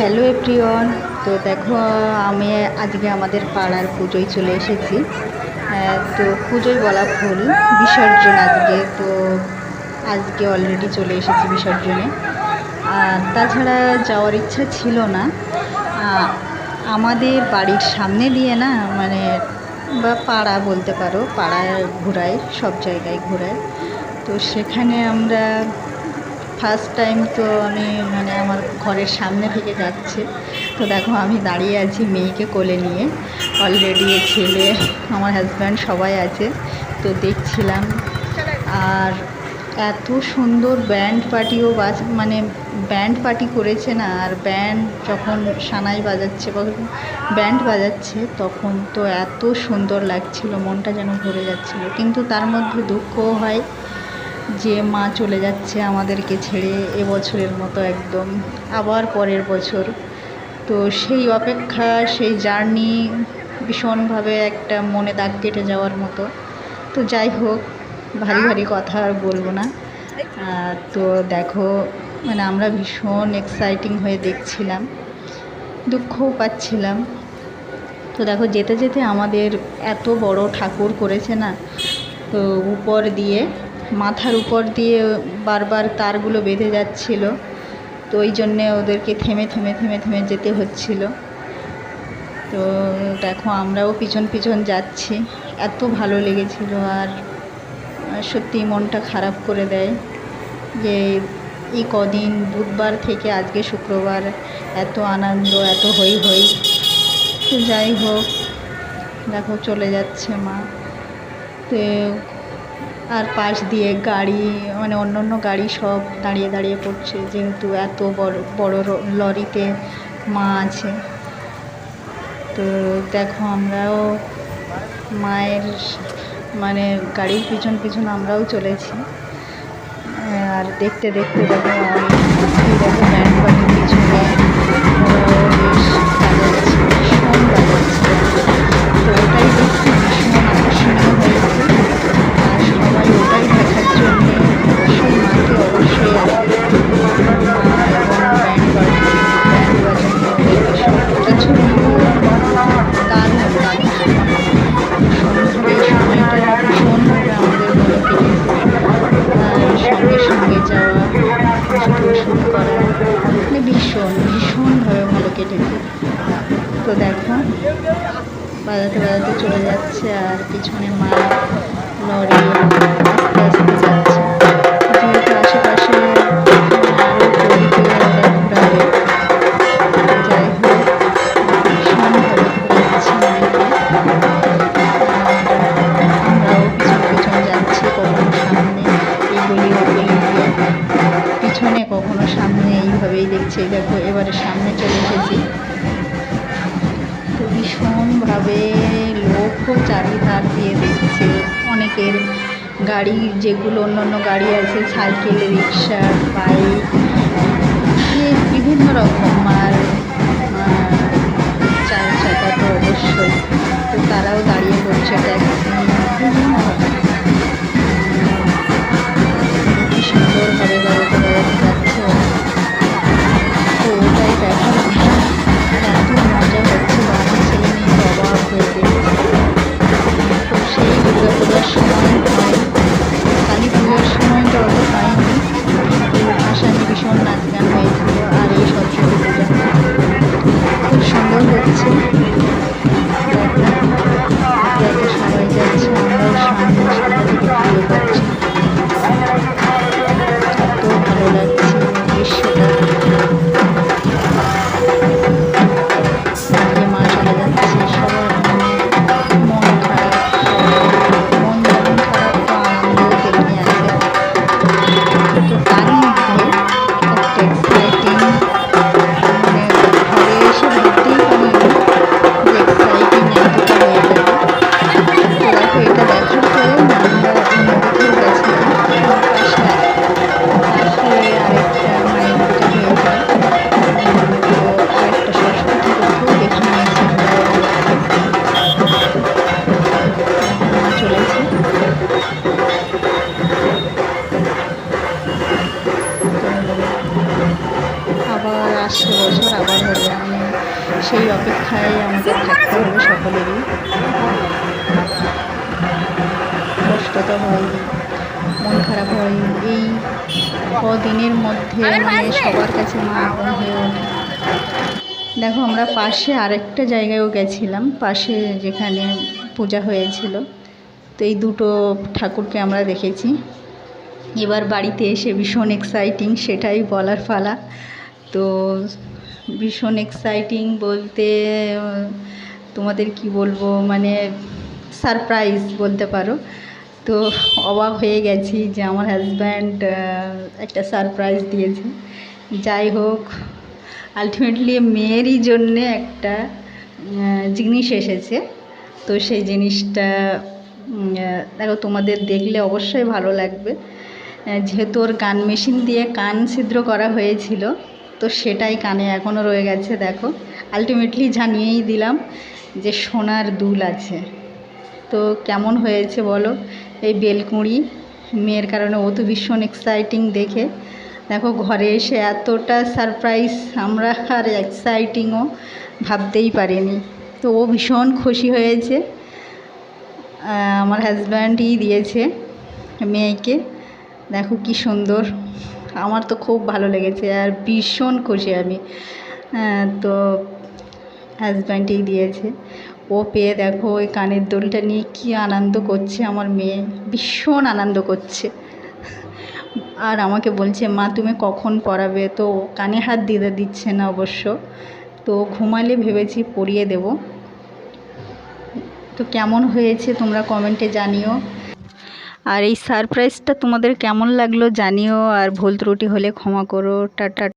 Hello everyone, তো দেখো, আমি আজকে আমাদের পাড়ার পুজোয় চলে এসেছি। তো পুজোয় বলা ভুল, বিসর্জন আজকে, তো আজকে অলরেডি চলে এসেছি বিসর্জনে। আর তাছাড়া যাওয়ার ইচ্ছা ছিল না। আমাদের বাড়ির সামনে দিয়ে না মানে বা পাড়া বলতে পারো, পাড়ায় ঘোরায় সব জায়গায় ঘোরায় তো সেখানে আমরা ফার্স্ট টাইম তো আমি মানে আমার ঘরের সামনে থেকে যাচ্ছে। তো দেখো আমি দাঁড়িয়ে আছি মেয়েকে কোলে নিয়ে। অলরেডি ছেলে, আমার হাজব্যান্ড সবাই আছে। তো দেখছিলাম। আর এত সুন্দর ব্যান্ড পার্টিও বাজ মানে ব্যান্ড পার্টি করেছে না, আর ব্যান্ড যখন সানাই বাজাচ্ছে বা ব্যান্ড বাজাচ্ছে, তখন তো এত সুন্দর লাগছিল, মনটা যেন ভরে যাচ্ছিল। কিন্তু তার মধ্যে দুঃখও হয়। যে মা চলে যাচ্ছে আমাদেরকে ছেড়ে এবছরের মতো একদম, আবার পরের বছর। তো সেই অপেক্ষা, সেই জার্নি ভীষণভাবে একটা মনে দাগ কেটে যাওয়ার মতো। তো যাই হোক, ভারী ভারী কথা আর বলব না। তো দেখো মানে আমরা ভীষণ এক্সাইটিং হয়ে দেখছিলাম, দুঃখও পাচ্ছিলাম। তো দেখো, যেতে যেতে আমাদের এত বড় ঠাকুর করেছে না? তো উপর দিয়ে মাথার উপর দিয়ে বারবার তারগুলো বেঁধে যাচ্ছিল। তো ওই জন্যে ওদেরকে থেমে থেমে থেমে থেমে যেতে হচ্ছিল। তো দেখো আমরাও পিছন পিছন যাচ্ছি। এত ভালো লেগেছিল আর সত্যি মনটা খারাপ করে দেয় যে এই কদিন, বুধবার থেকে আজকে শুক্রবার, এত আনন্দ, এত হই হই তো যাই হোক, দেখো চলে যাচ্ছে মা। তো আর পাশ দিয়ে গাড়ি মানে অন্য অন্য গাড়ি সব দাঁড়িয়ে দাঁড়িয়ে পড়ছে যেহেতু এত বড় বড় লরিতে মা আছে। তো দেখো আমরাও মায়ের মানে গাড়ির পিছন পিছন আমরাও চলেছি। আর দেখতে দেখতে দেখো দেখো ব্যান্ড পার্টির পিছনে বেশ বাজাতে বেড়াতে চলে যাচ্ছে আর পিছনে মা লরি আস্তে আস্তে যাচ্ছে। লোকও চারিধার দিয়ে দেখছে অনেকের গাড়ি যেগুলো অন্য অন্য গাড়ি আছে সাইকেল রিক্সা বাইক সেই অপেক্ষায় আমাদের থাকতে হবে সকলেরই। কষ্ট তো হয় মন খারাপ হয় এই কদিনের মধ্যে মানে সবার কাছে মা আপন হয়ে ওঠে। দেখো আমরা পাশে আরেকটা জায়গায়ও গেছিলাম পাশে যেখানে পূজা হয়েছিল। তো এই দুটো ঠাকুরকে আমরা দেখেছি। এবার বাড়িতে এসে ভীষণ এক্সাইটিং সেটাই বলার ফালা তো ভীষণ এক্সাইটিং বলতে তোমাদের কি বলব মানে সারপ্রাইজ বলতে পারো। তো অবাক হয়ে গেছি যে আমার হাজব্যান্ড একটা সারপ্রাইজ দিয়েছে। যাই হোক আলটিমেটলি মেয়েরই জন্যে একটা জিনিস এসেছে। তো সেই জিনিসটা দেখো তোমাদের দেখলে অবশ্যই ভালো লাগবে। যেহেতু ওর গান মেশিন দিয়ে কান ছিদ্র করা হয়েছিল তো সেটাই কানে এখনও রয়ে গেছে, দেখো। আলটিমেটলি জানিয়েই দিলাম যে সোনার দুল আছে। তো কেমন হয়েছে বলো? এই বেলকুঁড়ি, মেয়ের কারণে ও তো ভীষণ এক্সাইটিং দেখে। দেখো, ঘরে এসে এতটা সারপ্রাইজ আমরা আর এক্সাইটিংও ভাবতেই পারিনি। তো ও ভীষণ খুশি হয়েছে। আমার হাজব্যান্ডই দিয়েছে মেয়েকে। দেখো কি সুন্দর। আমার তো খুব ভালো লেগেছে আর ভীষণ খুশি আমি। আহ, তো হাজব্যান্ডই দিয়েছে। ও পেয়ে দেখো ওই কানের দোলটা নিয়ে কী আনন্দ করছে আমার মেয়ে ভীষণ আনন্দ করছে। আর আমাকে বলছে মা তুমি কখন পড়াবে? তো কানে হাত দিতে দিচ্ছে না অবশ্য। তো ঘুমালে ভেবেছি পরিয়ে দেব। তো কেমন হয়েছে তোমরা কমেন্টে জানিও। আর এই সারপ্রাইজটা তোমাদের কেমন লাগল জানিও আর ভুল ত্রুটি হলে ক্ষমা করো টাটা